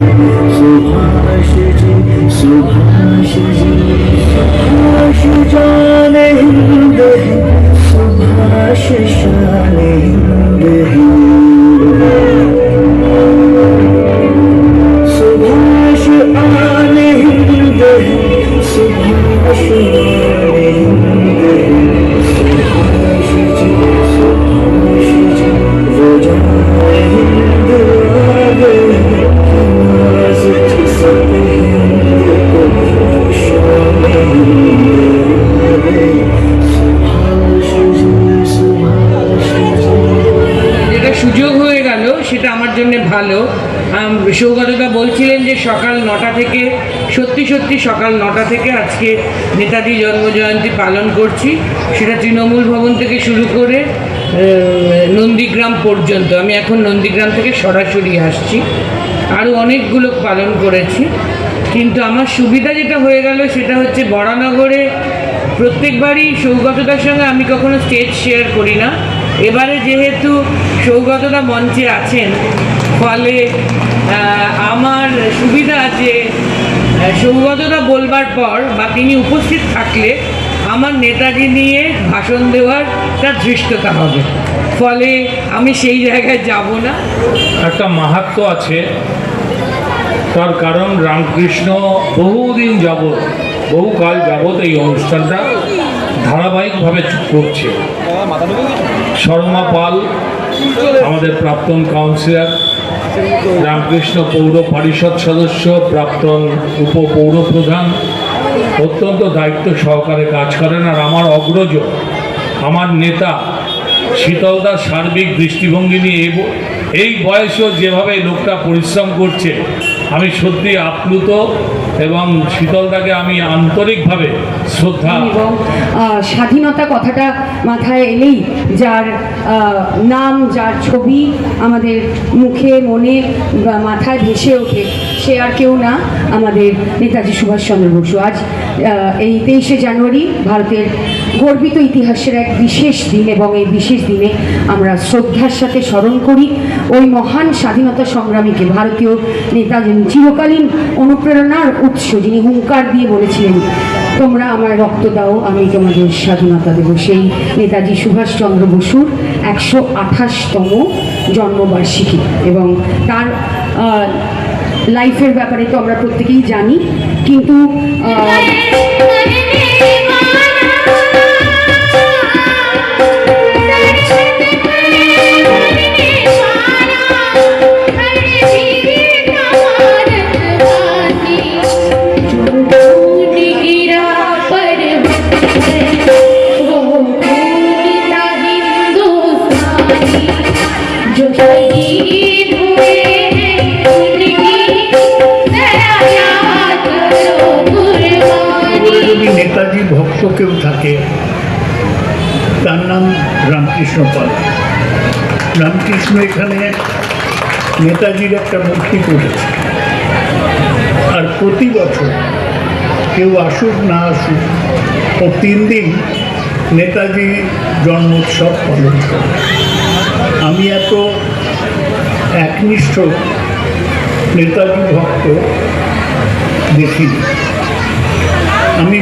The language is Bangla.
सुभाष जी सुभाष जी सुभाष जान সুযোগ হয়ে গেল, সেটা আমার জন্য ভালো। সৌগতদা বলছিলেন যে সকাল নটা থেকে, সত্যি সত্যি সকাল নটা থেকে আজকে নেতাজি জন্মজয়ন্তী পালন করছি। সেটা তৃণমূল ভবন থেকে শুরু করে নন্দীগ্রাম পর্যন্ত। আমি এখন নন্দীগ্রাম থেকে সরাসরি আসছি। আরও অনেকগুলো পালন করেছি। কিন্তু আমার সুবিধা যেটা হয়ে গেল, সেটা হচ্ছে বরানগরে প্রত্যেকবারই সৌগতদার সঙ্গে আমি কখনো স্টেজ শেয়ার করি না। এবারে যেহেতু সৌগতদা মঞ্চে আছেন ফলে আমার সুবিধা আছে আহ, সৌগতদা বলবার পর বা তিনি উপস্থিত থাকলে আমার নেতাজি নিয়ে ভাষণ দেওয়ার তার ধৃষ্টতা হবে। ফলে আমি সেই জায়গায় যাব না। একটা মাহাত্ম আছে। তার কারণ রামকৃষ্ণ বহুদিন যাবৎ বহুকাল যাবৎ এই অনুষ্ঠানটা ধারাবাহিকভাবে করছে। শর্মা পাল, আমাদের প্রাক্তন কাউন্সিলর, রামকৃষ্ণ পৌর পরিষদ সদস্য, প্রাক্তন উপপৌর প্রধান অত্যন্ত দায়িত্ব সহকারে কাজ করেন আর আমার অগ্রজ, আমার নেতা শীতলদার সার্বিক দৃষ্টিভঙ্গি নিয়ে এই বয়সেও যেভাবে লোকটা পরিশ্রম করছে, আমি সত্যি আপ্লুত এবং শীতলদাকে আমি আন্তরিকভাবে শ্রদ্ধা এবং স্বাধীনতা কথাটা মাথায় এলেই যার নাম, যার ছবি আমাদের মুখে, মনে মাথায় ভেসে ওঠে। সে আর কেউ না, আমাদের নেতাজি সুভাষচন্দ্র বসু। আজ এই তেইশে জানুয়ারি ভারতের গর্বিত ইতিহাসের এক বিশেষ দিন এবং এই বিশেষ দিনে আমরা শ্রদ্ধার সাথে স্মরণ করি ওই মহান স্বাধীনতা সংগ্রামীকে, ভারতীয় নেতা যিনি চিরকালীন অনুপ্রেরণার উৎস, যিনি হুঙ্কার দিয়ে বলেছিলেন, তোমরা আমার রক্ত দাও, আমি তোমাদের স্বাধীনতা দেব। সেই নেতাজি সুভাষচন্দ্র বসুর একশো আঠাশতম জন্মবার্ষিকী এবং তার লাইফের ব্যাপারে তো আমরা প্রত্যেকেই জানি কিন্তু আহ, जो কেউ থাকে। তার নাম রামকৃষ্ণ পাল। রামকৃষ্ণ এখানে নেতাজির একটা মূর্তি করেছে। আর প্রতি বছর কেউ আসুক না আসুক, ও তিন দিন নেতাজি জন্মোৎসব পালন করে। আমি এত একনিষ্ঠ নেতাজি ভক্ত দেখিনি। আমি